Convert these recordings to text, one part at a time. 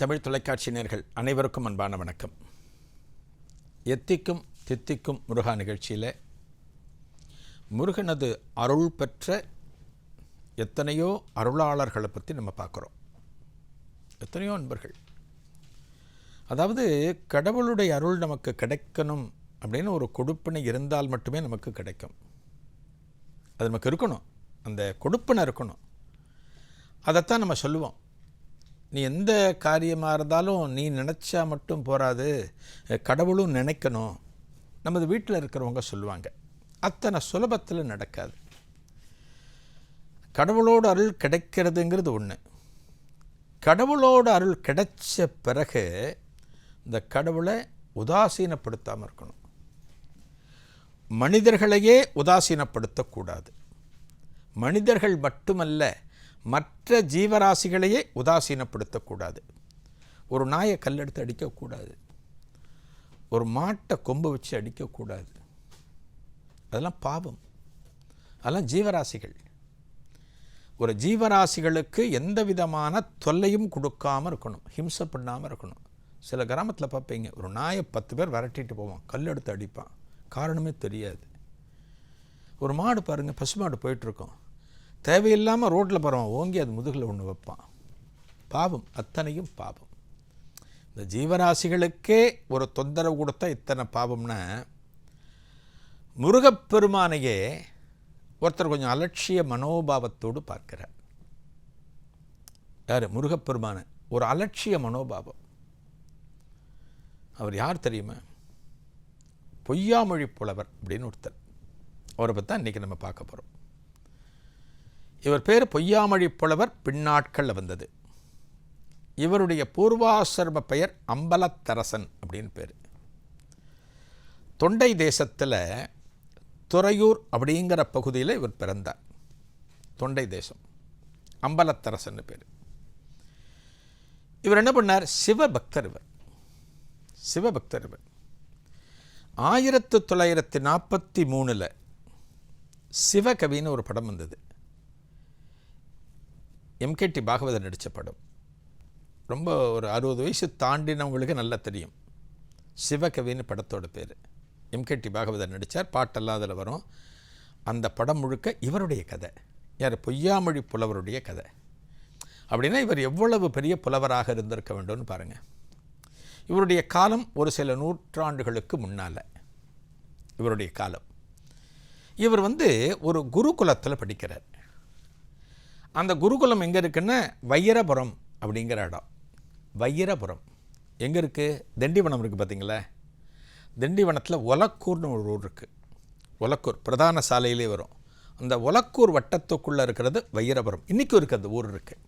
தமிழ் தொலைக்காட்சி நேர்கள் அனைவருக்கும் அன்பான வணக்கம். எத்திக்கும் தித்திக்கும் முருகா நிகழ்ச்சியில் முருகனது அருள் பெற்ற எத்தனையோ அருளாளர்களை பற்றி நம்ம பார்க்குறோம். எத்தனையோ அன்பர்கள். அதாவது கடவுளுடைய அருள் நமக்கு கிடைக்கணும் அப்படின்னு ஒரு கொடுப்பினை இருந்தால் மட்டுமே நமக்கு கிடைக்கும். அது நமக்கு இருக்கணும். அந்த கொடுப்பினை இருக்கணும். அதைத்தான் நம்ம சொல்லுவோம். நீ எந்த காரியமாக இருந்தாலும் நீ நினச்சா மட்டும் போகாது கடவுளும் நினைக்கணும். நமது வீட்டில் இருக்கிறவங்க சொல்லுவாங்க அத்தனை சுலபத்தில் நடக்காது. கடவுளோட அருள் கிடைக்கிறதுங்கிறது ஒன்று கடவுளோட அருள் கிடைச்ச பிறகு இந்த கடவுளை உதாசீனப்படுத்தாமல் இருக்கணும். மனிதர்களையே உதாசீனப்படுத்தக்கூடாது. மனிதர்கள் மட்டுமல்ல மற்ற ஜீவராசிகளையே உதாசீனப்படுத்தக்கூடாது. ஒரு நாயை கல்லெடுத்து அடிக்கக்கூடாது. ஒரு மாட்டை கொம்பு வச்சு அடிக்கக்கூடாது. அதெல்லாம் பாவம். அதெல்லாம் ஜீவராசிகள். ஒரு ஜீவராசிகளுக்கு எந்த விதமான தொல்லையும் கொடுக்காமல் இருக்கணும். ஹிம்சை பண்ணாமல் இருக்கணும். சில கிராமத்தில் பார்ப்பீங்க ஒரு நாயை பத்து பேர் விரட்டிட்டு போவான் கல் எடுத்து அடிப்பான். காரணமே தெரியாது. ஒரு மாடு பாருங்கள் பசுமாடு போயிட்டுருக்கோம் தேவையில்லாமல் ரோட்டில் போகிறவன் ஓங்கி அது முதுகில் ஒன்று வைப்பான். பாவம் அத்தனையும் பாவம். இந்த ஜீவராசிகளுக்கே ஒரு தொந்தரவு கொடுத்தா இத்தனை பாவம்னா முருகப்பெருமானையே ஒருத்தர் கொஞ்சம் அலட்சிய மனோபாவத்தோடு பார்க்கிறார். யார்? முருகப்பெருமான. ஒரு அலட்சிய மனோபாவம். அவர் யார் தெரியுமா? பொய்யாமொழி புலவர் அப்படின்னு ஒருத்தர். அவரை பற்றி தான் இன்றைக்கி நம்ம பார்க்க போகிறோம் இவர் பேர் பொய்யாமொழி புலவர் பின்னாட்களில் வந்தது. இவருடைய பூர்வாசிரம பெயர் அம்பலத்தரசன் அப்படின்னு பேர். தொண்டை தேசத்தில் துறையூர் அப்படிங்கிற பகுதியில் இவர் பிறந்தார். தொண்டை தேசம். அம்பலத்தரசன் பேர். இவர் என்ன பண்ணார்? சிவபக்தர் இவர். சிவபக்தர் இவர். ஆயிரத்து தொள்ளாயிரத்தி நாற்பத்தி மூணில் சிவகவின்னு ஒரு படம் வந்தது. எம்கேடி பாகவதர் நடித்த படம். ரொம்ப ஒரு அறுபது வயசு தாண்டினவங்களுக்கு நல்லா தெரியும். சிவகவின்னு படத்தோட பேர். எம்கேடி பாகவதர் நடித்தார் பாட்டெல்லாம் அதில் வரும். அந்த படம் முழுக்க இவருடைய கதை. யார்? பொய்யாமொழி புலவருடைய கதை. அப்படின்னா இவர் எவ்வளவு பெரிய புலவராக இருந்திருக்க வேண்டும்னு பாருங்கள் இவருடைய காலம் ஒரு சில நூற்றாண்டுகளுக்கு முன்னால். இவருடைய காலம். இவர் வந்து ஒரு குருகுலத்தில் படிக்கிறார். அந்த குருகுலம் எங்கே இருக்குன்னா? வையரபுரம் அப்படிங்கிற இடம். வையரபுரம். எங்கே இருக்குது திண்டிவனம் இருக்குது பார்த்தீங்களா திண்டிவனத்தில் ஒலக்கூர்னு ஒரு ஊர் இருக்குது ஒலக்கூர் பிரதான சாலையிலே வரும். அந்த ஒலக்கூர் வட்டத்துக்குள்ளே இருக்கிறது வைரபுரம் இன்றைக்கும் இருக்குது அந்த ஊர் இருக்குது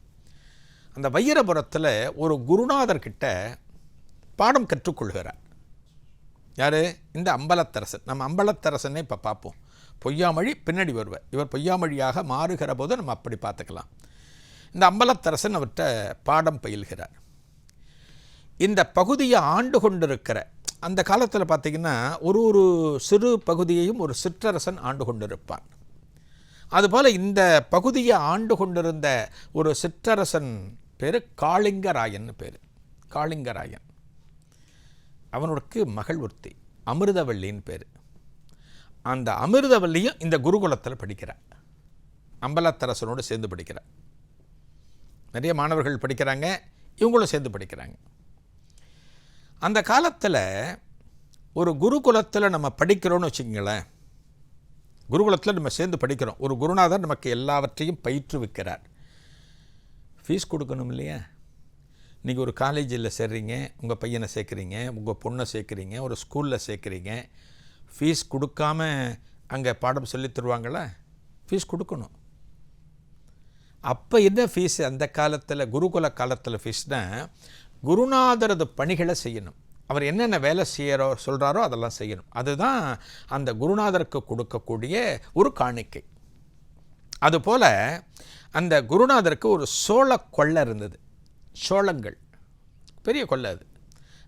அந்த வையரபுரத்தில் ஒரு குருநாதர்கிட்ட பாடம் கற்றுக்கொள்கிறார். யார்? இந்த அம்பலத்தரசன் நம்ம அம்பலத்தரசனே இப்போ பார்ப்போம் பொய்யாமொழி பின்னாடி வருவார். இவர் பொய்யாமொழியாக மாறுகிற போது நம்ம அப்படி பார்த்துக்கலாம். இந்த அம்பலத்தரசன் அவர்கிட்ட பாடம் பயில்கிறார். இந்த பகுதியை ஆண்டு கொண்டிருக்கிற அந்த காலத்தில் பார்த்திங்கன்னா ஒரு ஒரு சிறு பகுதியையும் ஒரு சிற்றரசன் ஆண்டு கொண்டிருப்பான். அதுபோல் இந்த பகுதியை ஆண்டு கொண்டிருந்த ஒரு சிற்றரசன் பேர் காளிங்கராயன் பேர். காளிங்கராயன். அவனுக்கு மகள் ஒருத்தி அமிர்தவள்ளின்னு பேர். அந்த அமிர்தவல்லியும் இந்த குருகுலத்தில் படிக்கிறார். அம்பலத்தரசனோடு சேர்ந்து படிக்கிறார். நிறைய மாணவர்கள் படிக்கிறாங்க இவங்களும் சேர்ந்து படிக்கிறாங்க. அந்த காலத்தில் ஒரு குருகுலத்தில் நம்ம படிக்கிறோன்னு வச்சுக்கோங்களேன் குருகுலத்தில் நம்ம சேர்ந்து படிக்கிறோம். ஒரு குருநாதர் நமக்கு எல்லாவற்றையும் பயிற்றுவிக்கிறார். ஃபீஸ் கொடுக்கணும் இல்லையா? நீங்கள் ஒரு காலேஜில் சேர்றீங்க உங்கள் பையனை சேர்க்குறீங்க உங்கள் பொண்ணை சேர்க்குறீங்க ஒரு ஸ்கூலில் சேர்க்குறீங்க ஃபீஸ் கொடுக்காம அங்கே பாடம் சொல்லி தருவாங்களா ஃபீஸ் கொடுக்கணும். அப்போ என்ன ஃபீஸ் அந்த காலத்தில் குருகுல காலத்தில் ஃபீஸ்னால் குருநாதரது பணிகளை செய்யணும். அவர் என்னென்ன வேலை செய்யறோ சொல்கிறாரோ அதெல்லாம் செய்யணும். அதுதான் அந்த குருநாதருக்கு கொடுக்கக்கூடிய ஒரு காணிக்கை. அதுபோல் அந்த குருநாதருக்கு ஒரு சோழ கொள்ளை இருந்தது. சோளங்கள் பெரிய கொள்ளை அது.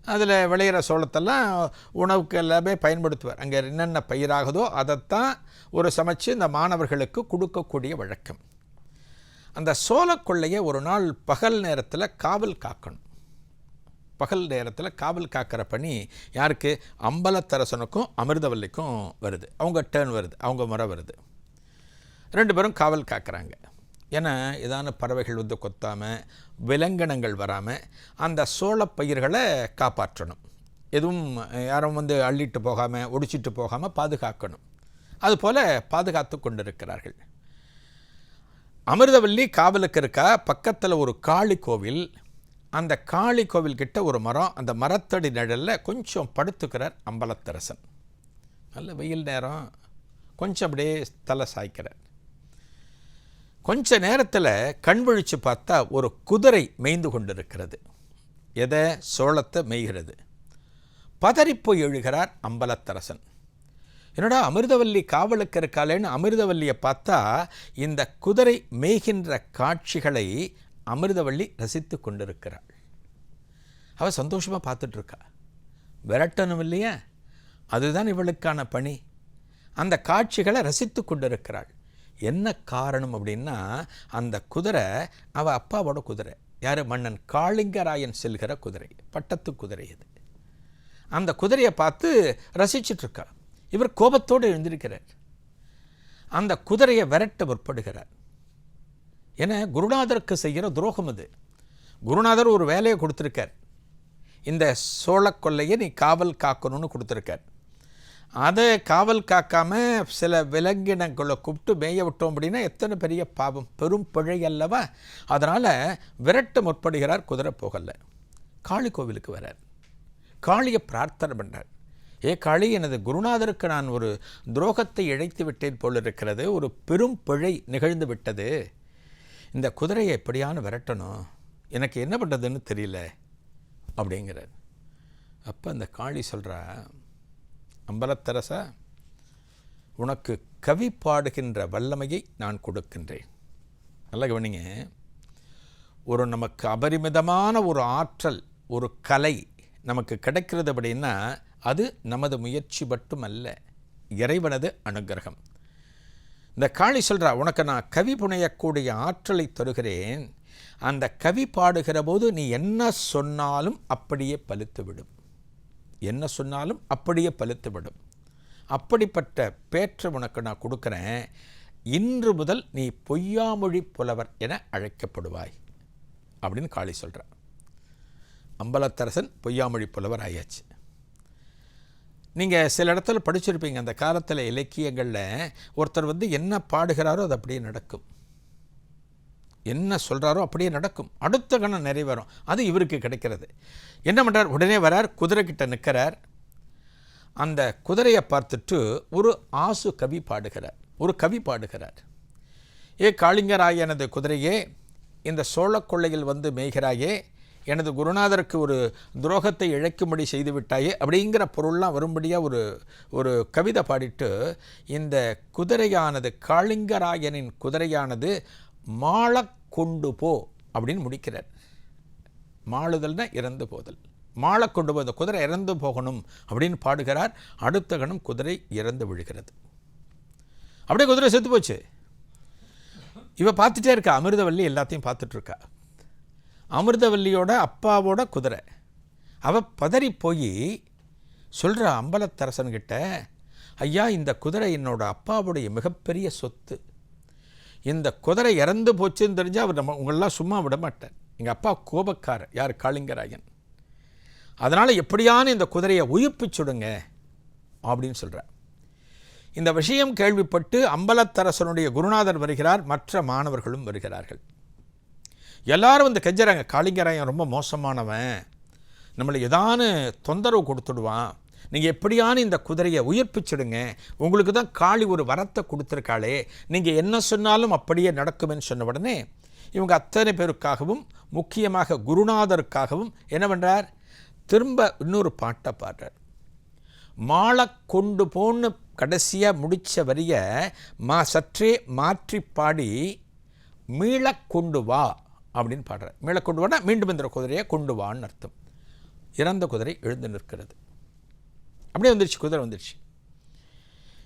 அதில் விளையிற சோளத்தெல்லாம் உணவுக்கு எல்லாமே பயன்படுத்துவார். அங்கே என்னென்ன பயிராகுதோ அதைத்தான் ஒரு சமைச்சு இந்த மாணவர்களுக்கு கொடுக்கக்கூடிய வழக்கம். அந்த சோள கொள்ளையை ஒரு நாள் பகல் நேரத்தில் காவல் காக்கணும். பகல் நேரத்தில் காவல் காக்கிற பணி யாருக்கு? அம்பலத்தரசனுக்கும் அமிர்தவல்லிக்கும் வருது. அவங்க டேர்ன் வருது. அவங்க முறை வருது. ரெண்டு பேரும் காவல் காக்கிறாங்க. ஏன்னா ஏதான பறவைகள் வந்து கொத்தாமல் விலங்கினங்கள் வராமல் அந்த சோளப் பயிர்களை காப்பாற்றணும். எதுவும் யாரும் வந்து அள்ளிட்டு போகாமல் ஒடிச்சிட்டு போகாமல் பாதுகாக்கணும். அதுபோல் பாதுகாத்து கொண்டிருக்கிறார்கள். அமிர்தவல்லி காவலுக்கு இருக்கா? பக்கத்தில் ஒரு காளி கோவில். அந்த காளி கோவில் கிட்ட ஒரு மரம். அந்த மரத்தடி நிழலில் கொஞ்சம் படுத்துக்கிறார் அம்பலத்தரசன். நல்ல வெயில் நேரம். கொஞ்சம் அப்படியே தலை சாய்க்கிறார். கொஞ்ச நேரத்தில் கண் விழிச்சு பார்த்தா ஒரு குதிரை மேய்ந்து கொண்டிருக்கிறது. எதை? சோளத்தை மேய்கிறது. பதறிப்போய் எழுகிறார் அம்பலத்தரசன். என்னடா அமிர்தவல்லி காவலுக்கு இருக்காளேன்னு அமிர்தவல்லியை பார்த்தா இந்த குதிரை மேய்கின்ற காட்சிகளை அமிர்தவல்லி ரசித்து கொண்டிருக்கிறாள். அவள் சந்தோஷமாக பார்த்துட்ருக்கா. விரட்டணும் இல்லையா? அதுதான் இவளுக்கான பணி. அந்த காட்சிகளை ரசித்து கொண்டிருக்கிறாள். என்ன காரணம் அப்படின்னா அந்த குதிரை அவள் அப்பாவோட குதிரை. யார்? மன்னன் காளிங்கராயன் செல்கிற குதிரை பட்டத்து குதிரை அது. அந்த குதிரையை பார்த்து ரசிச்சிட்ருக்கா இவர் கோபத்தோடு எழுந்திருக்கிறார். அந்த குதிரையை விரட்ட முற்படுகிறார். என குருநாதருக்கு செய்கிற துரோகம் அது. குருநாதர் ஒரு வேலையை கொடுத்துருக்கார். இந்த சோழ கொல்லையை நீ காவல் காக்கணும்னு கொடுத்துருக்கார். அதை காவல் காக்காமல் சில விலங்கினங்களை கூப்பிட்டு மேய விட்டோம் அப்படின்னா எத்தனை பெரிய பாவம்? பெரும் பிழை அல்லவா? அதனால் விரட்ட முற்படுகிறார் குதிரை போகல. காளி கோவிலுக்கு வரார். காளியை பிரார்த்தனை பண்ணார். ஏ காளி எனது குருநாதருக்கு நான் ஒரு துரோகத்தை இழைத்து விட்டேன் போல் இருக்கிறது. ஒரு பெரும் பிழை நிகழ்ந்து விட்டது. இந்த குதிரையை எப்படியான விரட்டணும். எனக்கு என்ன பண்ணுறதுன்னு தெரியல. அப்படிங்கிறார். அப்போ அந்த காளி சொல்கிறா அம்பலத்தரசா உனக்கு கவி பாடுகின்ற வல்லமையை நான் கொடுக்கின்றேன். நல்லா கவனிங்க. ஒரு நமக்கு அபரிமிதமான ஒரு ஆற்றல் ஒரு கலை நமக்கு கிடைக்கிறது அப்படின்னா அது நமது முயற்சி மட்டுமல்ல இறைவனது அனுகிரகம். இந்த காளி சொல்கிறா உனக்கு நான் கவி புனையக்கூடிய ஆற்றலை தருகிறேன். அந்த கவி பாடுகிற போது நீ என்ன சொன்னாலும் அப்படியே பழுத்துவிடும் என்ன சொன்னாலும் அப்படியே பழுத்துவிடும். அப்படிப்பட்ட பேற்று உனக்கு நான் கொடுக்குறேன். இன்று முதல் நீ பொய்யாமொழி புலவர் என அழைக்கப்படுவாய். அப்படின்னு காளி சொல்கிறார் அம்பலத்தரசன் பொய்யாமொழி புலவர் ஆயாச்சு. நீங்கள் சில இடத்துல படிச்சிருப்பீங்க. அந்த காலத்தில் இலக்கியங்களில் ஒருத்தர் வந்து என்ன பாடுகிறாரோ அது அப்படியே நடக்கும். என்ன சொல்கிறாரோ அப்படியே நடக்கும். அடுத்த கணம் நிறைவேறும். அது இவருக்கு கிடைக்கிறது. என்ன பண்ணுறார் உடனே வரார். குதிரை கிட்ட நிற்கிறார். அந்த குதிரையை பார்த்துட்டு ஒரு ஆசு கவி பாடுகிறார். ஒரு கவி பாடுகிறார். ஏ காளிங்கராய் எனது குதிரையே இந்த சோழக் கொள்ளையில் வந்து மேய்கிறாயே எனது குருநாதருக்கு ஒரு துரோகத்தை இழைக்கும்படி செய்து விட்டாயே அப்படிங்கிற பொருள்லாம் வரும்படியாக ஒரு ஒரு கவிதை பாடிட்டு இந்த குதிரையானது காளிங்கராயனின் குதிரையானது மாளக் கொண்டு போ அப்படின்னு முடிக்கிறார். மாளுதல்னா இறந்து போதல். மாளை கொண்டு போய் அந்த குதிரை இறந்து போகணும் அப்படின்னு பாடுகிறார். அடுத்த கணம் குதிரை இறந்து விழுகிறது. அப்படியே குதிரை செத்து போச்சு. இவ பார்த்துட்டே இருக்கா. அமிர்தவல்லி எல்லாத்தையும் பார்த்துட்ருக்கா அமிர்தவல்லியோட அப்பாவோட குதிரை. அவ பதறி போய் சொல்கிற அம்பலத்தரசன்கிட்ட ஐயா இந்த குதிரை என்னோட அப்பாவுடைய மிகப்பெரிய சொத்து. இந்த குதிரை இறந்து போச்சுன்னு தெரிஞ்சால் அவர் நம்ம உங்களெலாம் சும்மா விட மாட்டார். எங்கள் அப்பா கோபக்காரர் யார்? காளிங்கராயன். அதனால் எப்படியான இந்த குதிரையை உயிர்ப்பிச்சுடுங்க அப்படின்னு சொல்கிறார் இந்த விஷயம் கேள்விப்பட்டு அம்பலத்தரசனுடைய குருநாதர் வருகிறார் மற்ற மாணவர்களும் வருகிறார்கள். எல்லாரும் வந்து கெஞ்சறாங்க காளிங்கராயன் ரொம்ப மோசமானவன். நம்மளை ஏதானு தொந்தரவு கொடுத்துடுவான். நீங்கள் எப்படியான இந்த குதிரையை உயிர்ப்பிச்சிடுங்க. உங்களுக்கு தான் காளி ஒரு வரத்தை கொடுத்துருக்காளே. நீங்கள் என்ன சொன்னாலும் அப்படியே நடக்குமென்னு சொன்ன உடனே இவங்க அத்தனை பேருக்காகவும் முக்கியமாக குருநாதருக்காகவும் என்ன பண்ணுறார் திரும்ப இன்னொரு பாட்டை பாடுறார். மாலை கொண்டு போன்னு கடைசியாக முடித்த வரிய மா சற்றே மாற்றி பாடி மீளக் கொண்டு வா அப்படின்னு பாடுறார். மீள கொண்டு வானா மீண்டும் இந்த குதிரையை கொண்டு வான்னு அர்த்தம். இறந்த குதிரை எழுந்து நிற்கிறது. அப்படியே வந்துருச்சு குதிரை வந்துருச்சு.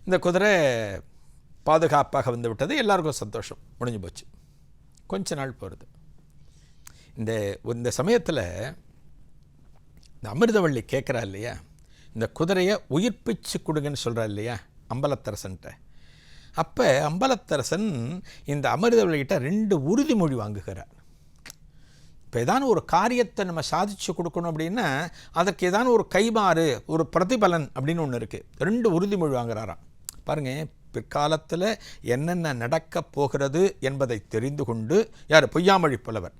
இந்த குதிரை பாதுகாப்பாக வந்து விட்டது எல்லாருக்கும் சந்தோஷம் முடிஞ்சு போச்சு. கொஞ்ச நாள் போகிறது இந்த இந்த சமயத்தில் இந்த அமிர்தவள்ளி கேட்குறா இல்லையா? இந்த குதிரையை உயிர்ப்பிச்சு கொடுங்கன்னு சொல்கிறா இல்லையா? அம்பலத்தரசன்ட்ட. அப்போ அம்பலத்தரசன் இந்த அமிர்தவள்ளிகிட்ட ரெண்டு உறுதிமொழி வாங்குகிறார். இப்போ ஏதான ஒரு காரியத்தை நம்ம சாதிச்சு கொடுக்கணும் அப்படின்னா அதற்கு ஏதான ஒரு கைமாறு ஒரு பிரதிபலன் அப்படின்னு ஒன்று இருக்குது ரெண்டு உறுதிமொழி வாங்குறாராம். பாருங்கள் பிற்காலத்தில் என்னென்ன நடக்கப் போகிறது என்பதை தெரிந்து கொண்டு யார்? பொய்யாமொழி புலவர்.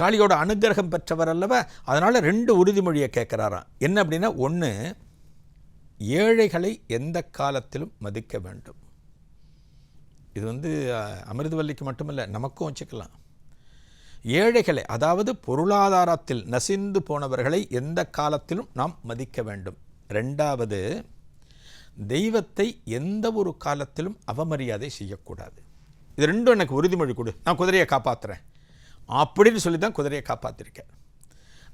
காளியோட அனுகிரகம் பெற்றவர் அல்லவா? அதனால் ரெண்டு உறுதிமொழியை கேட்குறாராம். என்ன அப்படின்னா ஒன்று ஏழைகளை எந்த காலத்திலும் மதிக்க வேண்டும். இது வந்து அமிர்தவல்லிக்கு மட்டுமல்ல நமக்கும் வச்சுக்கலாம். ஏழைகளை அதாவது பொருளாதாரத்தில் நசிந்து போனவர்களை எந்த காலத்திலும் நாம் மதிக்க வேண்டும். ரெண்டாவது தெய்வத்தை எந்த ஒரு காலத்திலும் அவமரியாதை செய்யக்கூடாது. இது ரெண்டும் எனக்கு உறுதிமொழி கொடு. நான் குதிரையை காப்பாற்றுறேன் அப்படின்னு சொல்லி தான் குதிரையை காப்பாற்றிருக்கேன்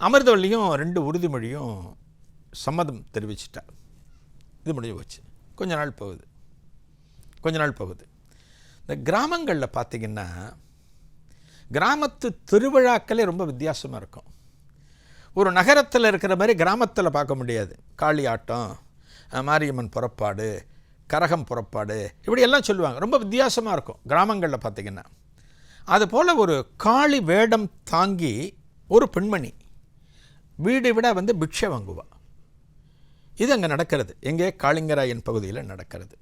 அமிர்தவள்ளியும் ரெண்டு உறுதிமொழியும் சம்மதம் தெரிவிச்சிட்டா. இது முடிஞ்சு போச்சு. கொஞ்ச நாள் போகுது. கொஞ்ச நாள் போகுது. இந்த கிராமங்களில் பார்த்திங்கன்னா கிராமத்து திருவிழாக்களே ரொம்ப வித்தியாசமாக இருக்கும். ஒரு நகரத்தில் இருக்கிற மாதிரி கிராமத்தில் பார்க்க முடியாது. காளி ஆட்டம் மாரியம்மன் புறப்பாடு கரகம் புறப்பாடு இப்படி எல்லாம் சொல்லுவாங்க. ரொம்ப வித்தியாசமாக இருக்கும் கிராமங்களில் பார்த்தீங்கன்னா. அதுபோல் ஒரு காளி வேடம் தாங்கி ஒரு பெண்மணி வீடு விட வந்து பிக்ஷை வாங்குவா. இது அங்கே நடக்கிறது. எங்கே? காளிங்கராயன் பகுதியில் நடக்கிறது.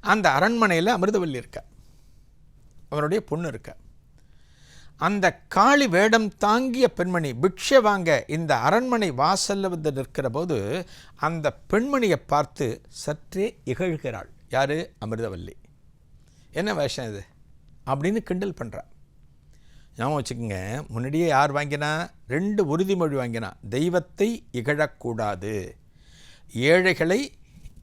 அந்த அரண்மனையில் அமிர்தவல்லி இருக்கா. அவருடைய பொண்ணு இருக்கா. அந்த காளி வேடம் தாங்கிய பெண்மணி பிக்ஷை வாங்க இந்த அரண்மனை வாசல்ல வந்து நிற்கிற போது அந்த பெண்மணியை பார்த்து சற்றே இகழ்கிறாள். யாரு? அமிர்தவல்லி. என்ன வேஷம் இது? அப்படின்னு கிண்டல் பண்ணுறா ஞாபகம் வச்சுக்கோங்க முன்னாடியே யார் வாங்கினா? ரெண்டு உறுதிமொழி வாங்கினா தெய்வத்தை இகழக்கூடாது. ஏழைகளை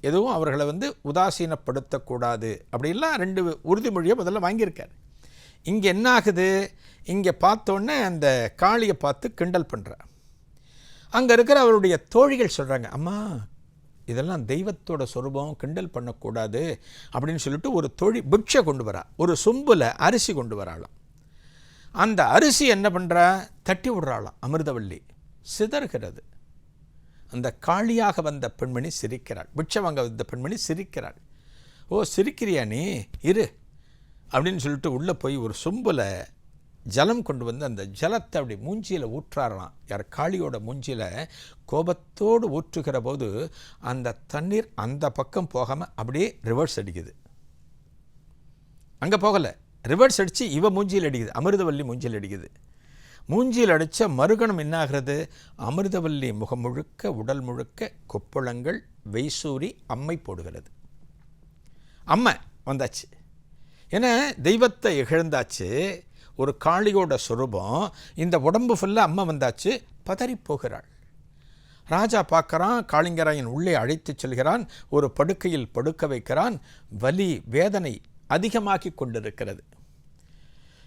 எதுவும் அவர்களை வந்து உதாசீனப்படுத்தக்கூடாது. அப்படிலாம் ரெண்டு உறுதிமொழியை முதல்ல வாங்கியிருக்கார். இங்கே என்ன ஆகுது? இங்கே பார்த்தோன்னே அந்த காளியை பார்த்து கிண்டல் பண்ணுறா அங்கே இருக்கிற அவருடைய தோழிகள் சொல்கிறாங்க அம்மா இதெல்லாம் தெய்வத்தோட சொரூபம் கிண்டல் பண்ணக்கூடாது அப்படின்னு சொல்லிட்டு ஒரு தொழி பிக்ஷை கொண்டு வரா. ஒரு சொம்பில் அரிசி கொண்டு வராளாம். அந்த அரிசி என்ன பண்ணுறா தட்டி விடுறாளாம் அமிர்தவள்ளி. சிதறுகிறது. அந்த காளியாக வந்த பெண்மணி சிரிக்கிறாள். பிக்ஷை வாங்க வந்த பெண்மணி சிரிக்கிறாள். ஓ சிரிக்கிறியா நீ? இரு அப்படின்னு சொல்லிட்டு உள்ளே போய் ஒரு சொம்பில் ஜலம் கொண்டு வந்து அந்த ஜலத்தை அப்படி மூஞ்சியில் ஊற்றாரலாம். யார் காளியோட மூஞ்சியில் கோபத்தோடு ஊற்றுகிற போது அந்த தண்ணீர் அந்த பக்கம் போகாமல் அப்படியே ரிவர்ஸ் அடிக்குது. அங்கே போகலை. ரிவர்ஸ் அடித்து இவ மூஞ்சியில் அடிக்குது. அமிர்தவல்லி மூஞ்சியில் அடிக்குது. மூஞ்சியில் அடித்த மறுகணம் என்ன ஆகிறது அமிர்தவல்லி முகம் முழுக்க உடல் முழுக்க கொப்பளங்கள் வெய்சூரி அம்மை போடுகிறது. அம்மை வந்தாச்சு. ஏன்னா தெய்வத்தை இகழ்ந்தாச்சு. ஒரு காளியோட சுரூபம். இந்த உடம்பு ஃபுல்லாக அம்மா வந்தாச்சு பதறி போகிறாள் ராஜா பார்க்கறான் காளிங்கராயன் உள்ளே அழைத்துச் செல்கிறான் ஒரு படுக்கையில் படுக்க வைக்கிறான் வலி வேதனை அதிகமாகி கொண்டிருக்கிறது.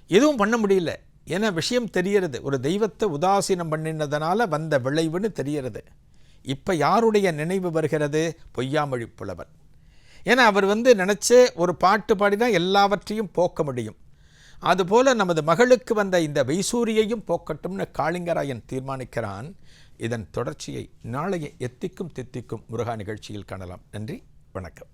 எதுவும் பண்ண முடியல. ஏன்னா விஷயம் தெரிகிறது? ஒரு தெய்வத்தை உதாசீனம் பண்ணினதுனால வந்த விளைவுன்னு தெரிகிறது. இப்போ யாருடைய நினைவு வருகிறது? பொய்யாமொழி புலவர். ஏன்னா அவர் வந்து நினச்சே ஒரு பாட்டு பாடினா எல்லாவற்றையும் போக்க முடியும். அதுபோல நமது மகளுக்கு வந்த இந்த வைசூரியையும் போக்கட்டும்னு காளிங்கராயன் தீர்மானிக்கிறான். இதன் தொடர்ச்சியை நாளைய எத்திக்கும் தித்திக்கும் முருகா நிகழ்ச்சியில் காணலாம். நன்றி வணக்கம்.